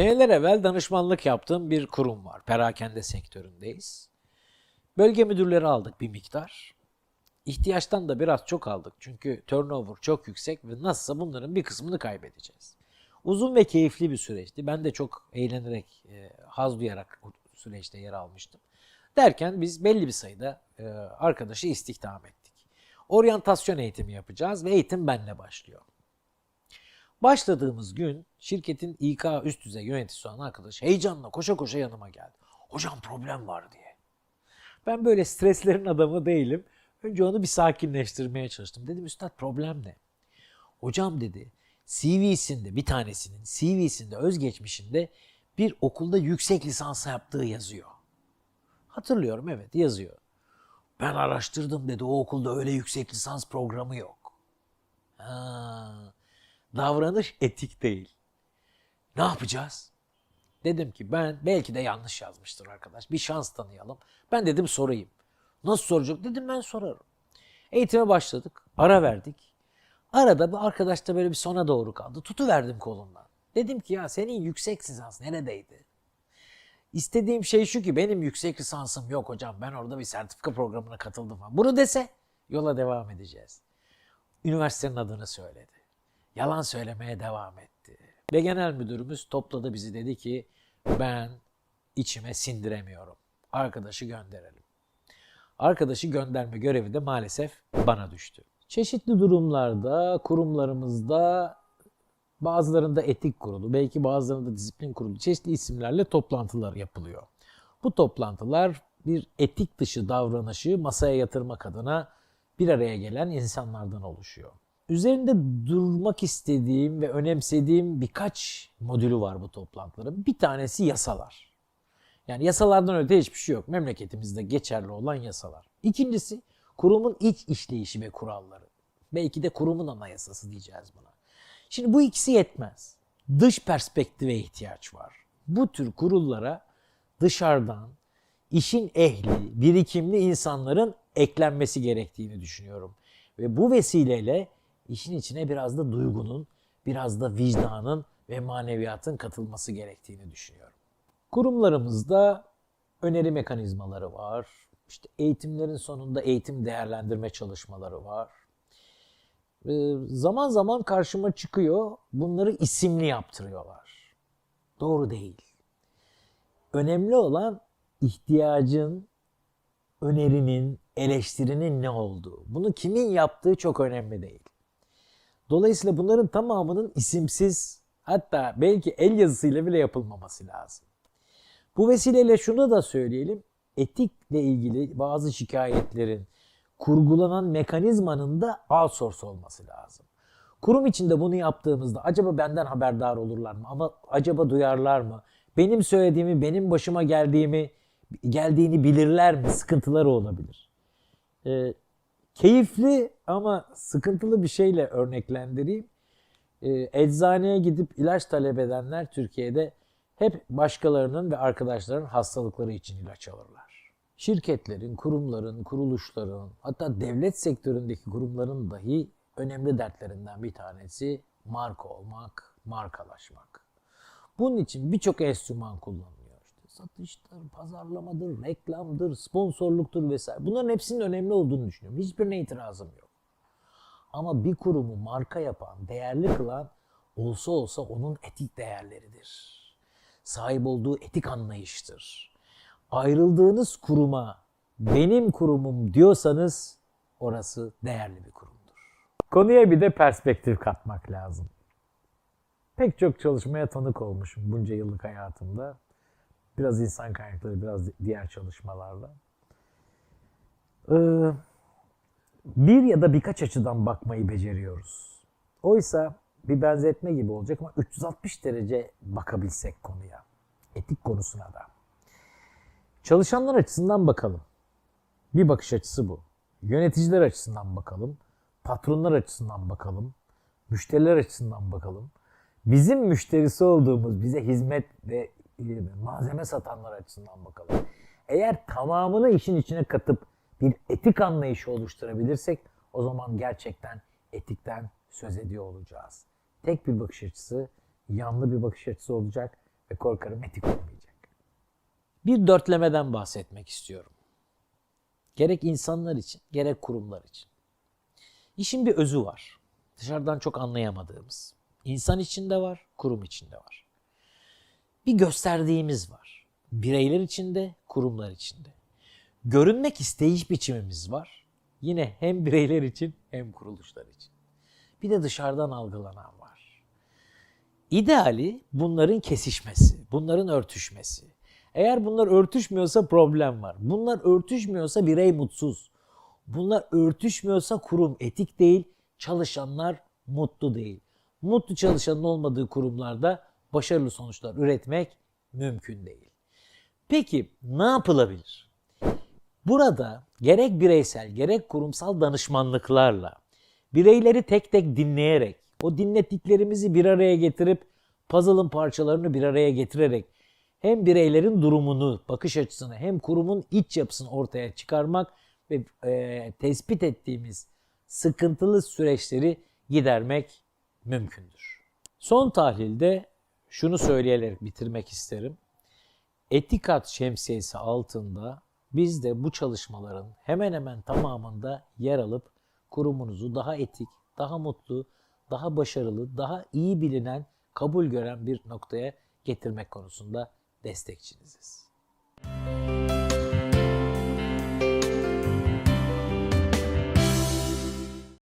Seneler evvel danışmanlık yaptığım bir kurum var. Perakende sektöründeyiz. Bölge müdürleri aldık bir miktar. İhtiyaçtan da biraz çok aldık. Çünkü turnover çok yüksek ve nasılsa bunların bir kısmını kaybedeceğiz. Uzun ve keyifli bir süreçti. Ben de çok eğlenerek, e, haz duyarak süreçte yer almıştım. Derken biz belli bir sayıda e, arkadaşı istihdam ettik. Oryantasyon eğitimi yapacağız ve eğitim benle başlıyor. Başladığımız gün şirketin İK üst düzey yöneticisi olan arkadaş heyecanla koşa koşa yanıma geldi. Hocam problem var diye. Ben böyle streslerin adamı değilim. Önce onu bir sakinleştirmeye çalıştım. Dedim üstad problem ne? Hocam dedi CV'sinde bir tanesinin CV'sinde özgeçmişinde bir okulda yüksek lisans yaptığı yazıyor. Hatırlıyorum evet yazıyor. Ben araştırdım dedi o okulda öyle yüksek lisans programı yok. Ha, davranış etik değil. Ne yapacağız? Dedim ki ben belki de yanlış yazmıştır arkadaş. Bir şans tanıyalım. Ben dedim sorayım. Nasıl soracak? Dedim ben sorarım. Eğitime başladık. Ara verdik. Arada bu arkadaş da böyle bir sona doğru kaldı. Tutu verdim kolundan. Dedim ki ya senin yüksek lisans neredeydi? İstediğim şey şu ki benim yüksek lisansım yok hocam. Ben orada bir sertifika programına katıldım. Bunu dese yola devam edeceğiz. Üniversitenin adını söyledi. Yalan söylemeye devam etti. Ve genel müdürümüz topladı bizi dedi ki ben içime sindiremiyorum. Arkadaşı gönderelim. Arkadaşı gönderme görevi de maalesef bana düştü. Çeşitli durumlarda kurumlarımızda bazılarında etik kurulu, belki bazılarında disiplin kurulu çeşitli isimlerle toplantılar yapılıyor. Bu toplantılar bir etik dışı davranışı masaya yatırmak adına bir araya gelen insanlardan oluşuyor. Üzerinde durmak istediğim ve önemsediğim birkaç modülü var bu toplantıların. Bir tanesi yasalar. Yani yasalardan öte hiçbir şey yok. Memleketimizde geçerli olan yasalar. İkincisi kurumun iç işleyişi ve kuralları. Belki de kurumun anayasası diyeceğiz buna. Şimdi bu ikisi yetmez. Dış perspektive ihtiyaç var. Bu tür kurullara dışarıdan işin ehli, birikimli insanların eklenmesi gerektiğini düşünüyorum. Ve bu vesileyle işin içine biraz da duygunun, biraz da vicdanın ve maneviyatın katılması gerektiğini düşünüyorum. Kurumlarımızda öneri mekanizmaları var. İşte eğitimlerin sonunda eğitim değerlendirme çalışmaları var. Ee, zaman zaman karşıma çıkıyor. Bunları isimli yaptırıyorlar. Doğru değil. Önemli olan ihtiyacın, önerinin, eleştirinin ne olduğu. Bunu kimin yaptığı çok önemli değil. Dolayısıyla bunların tamamının isimsiz hatta belki el yazısıyla bile yapılmaması lazım. Bu vesileyle şunu da söyleyelim. Etikle ilgili bazı şikayetlerin kurgulanan mekanizmanın da outsource olması lazım. Kurum içinde bunu yaptığımızda acaba benden haberdar olurlar mı? Ama acaba duyarlar mı? Benim söylediğimi, benim başıma geldiğimi, geldiğini bilirler mi? Sıkıntıları olabilir. Ee, keyifli ama sıkıntılı bir şeyle örneklendireyim. Ee, eczaneye gidip ilaç talep edenler Türkiye'de hep başkalarının ve arkadaşlarının hastalıkları için ilaç alırlar. Şirketlerin, kurumların, kuruluşların, hatta devlet sektöründeki kurumların dahi önemli dertlerinden bir tanesi marka olmak, markalaşmak. Bunun için birçok enstrüman kullanılıyor. Satıştır, pazarlamadır, reklamdır, sponsorluktur vesaire. Bunların hepsinin önemli olduğunu düşünüyorum. Hiçbirine itirazım yok. Ama bir kurumu marka yapan, değerli kılan olsa olsa onun etik değerleridir. Sahip olduğu etik anlayıştır. Ayrıldığınız kuruma benim kurumum diyorsanız orası değerli bir kurumdur. Konuya bir de perspektif katmak lazım. Pek çok çalışmaya tanık olmuşum bunca yıllık hayatımda. Biraz insan kaynakları, biraz diğer çalışmalarla. Ee, bir ya da birkaç açıdan bakmayı beceriyoruz. Oysa bir benzetme gibi olacak ama 360 derece bakabilsek konuya, etik konusuna da. Çalışanlar açısından bakalım. Bir bakış açısı bu. Yöneticiler açısından bakalım. Patronlar açısından bakalım. Müşteriler açısından bakalım. Bizim müşterisi olduğumuz, bize hizmet ve malzeme satanlar açısından bakalım. Eğer tamamını işin içine katıp bir etik anlayışı oluşturabilirsek o zaman gerçekten etikten söz ediyor olacağız. Tek bir bakış açısı, yanlı bir bakış açısı olacak Ve korkarım etik olmayacak. Bir dörtlemeden bahsetmek istiyorum. Gerek insanlar için, gerek kurumlar için. İşin bir özü var. Dışarıdan çok anlayamadığımız. İnsan içinde var, kurum içinde var. Bir gösterdiğimiz var. Bireyler içinde, kurumlar içinde. Görünmek isteyiş biçimimiz var. Yine hem bireyler için hem kuruluşlar için. Bir de dışarıdan algılanan var. İdeali bunların kesişmesi, bunların örtüşmesi. Eğer bunlar örtüşmüyorsa problem var. Bunlar örtüşmüyorsa birey mutsuz. Bunlar örtüşmüyorsa kurum etik değil, çalışanlar mutlu değil. Mutlu çalışanın olmadığı kurumlarda başarılı sonuçlar üretmek mümkün değil. Peki ne yapılabilir? Burada gerek bireysel gerek kurumsal danışmanlıklarla bireyleri tek tek dinleyerek o dinlettiklerimizi bir araya getirip puzzle'ın parçalarını bir araya getirerek hem bireylerin durumunu, bakış açısını hem kurumun iç yapısını ortaya çıkarmak ve e, tespit ettiğimiz sıkıntılı süreçleri gidermek mümkündür. Son tahlilde şunu söyleyerek bitirmek isterim. Etikat şemsiyesi altında biz de bu çalışmaların hemen hemen tamamında yer alıp kurumunuzu daha etik, daha mutlu, daha başarılı, daha iyi bilinen, kabul gören bir noktaya getirmek konusunda destekçiniziz.